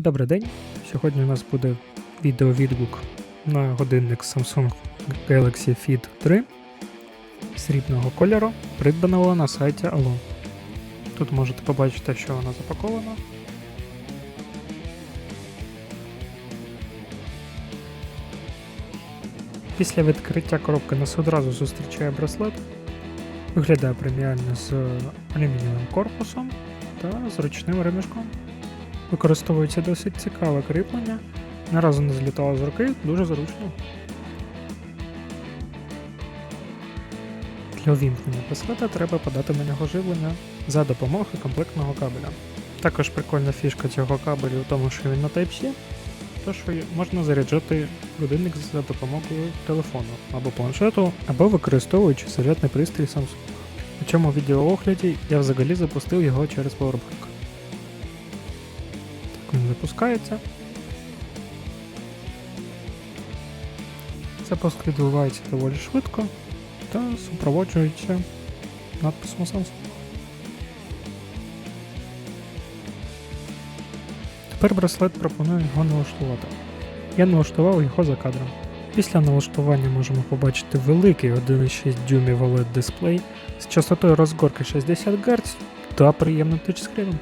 Добрий день. Сьогодні у нас буде відеовідгук на годинник Samsung Galaxy Fit 3 срібного кольору, придбаного на сайті Allo. Тут можете побачити, що воно запаковано. Після відкриття коробки нас одразу зустрічає браслет. Виглядає преміально з алюмінієвим корпусом та з ручним ремішком. Використовується досить цікаве кріплення. Не разу не злітало з руки, дуже зручно. Для увімкнення браслета треба подати на нього живлення за допомогою комплектного кабеля. Також прикольна фішка цього кабелю в тому, що він на Type-C, то що можна заряджати годинник за допомогою телефону або планшету, або використовуючи зарядний пристрій Samsung. У цьому відеоогляді я взагалі запустив його через Powerbank. Так він запускається. Запуск відбувається доволі швидко та супроводжується надписом Samsung. Тепер браслет пропонує його налаштувати. Я налаштував його за кадром. Після налаштування можемо побачити великий 1,6 дюймів OLED дисплей з частотою розгорки 60 Гц та приємним тачскріном.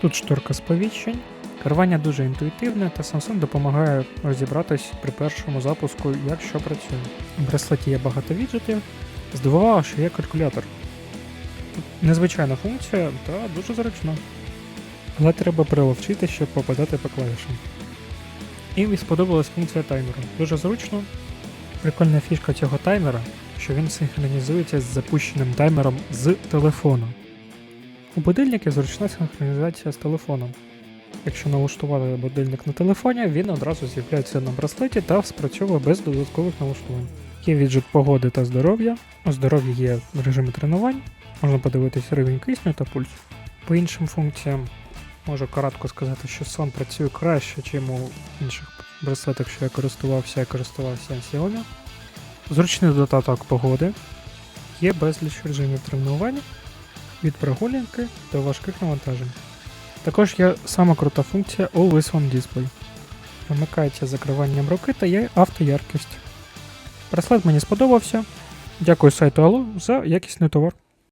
Тут шторка сповіщень, керування дуже інтуїтивне, та Samsung допомагає розібратись при першому запуску, як що працює. У браслеті є багато віджитів. Здивувало, що є калькулятор. Незвичайна функція та дуже зручна. Але треба приловчити, щоб попадати по клавішам. І сподобалась функція таймеру. Дуже зручно. Прикольна фішка цього таймера, що він синхронізується з запущеним таймером з телефону. У будильники зручна синхронізація з телефоном. Якщо налаштувати будильник на телефоні, він одразу з'являється на браслеті та спрацьовує без додаткових налаштувань. Є віджит погоди та здоров'я. У здоров'ї є режими тренувань, можна подивитись рівень кисню та пульс. По іншим функціям можу коротко сказати, що сон працює краще, ніж у інших браслетах, що я користувався, я користувався Xiaomi. Зручний додаток погоди. Є безліч режимів тренувань від прогулянки до важких навантажень. Також є сама крута функція Always On Display. Вимикається закриванням руки та є автояркість. Браслет мені сподобався. Дякую сайту Allo за якісний товар.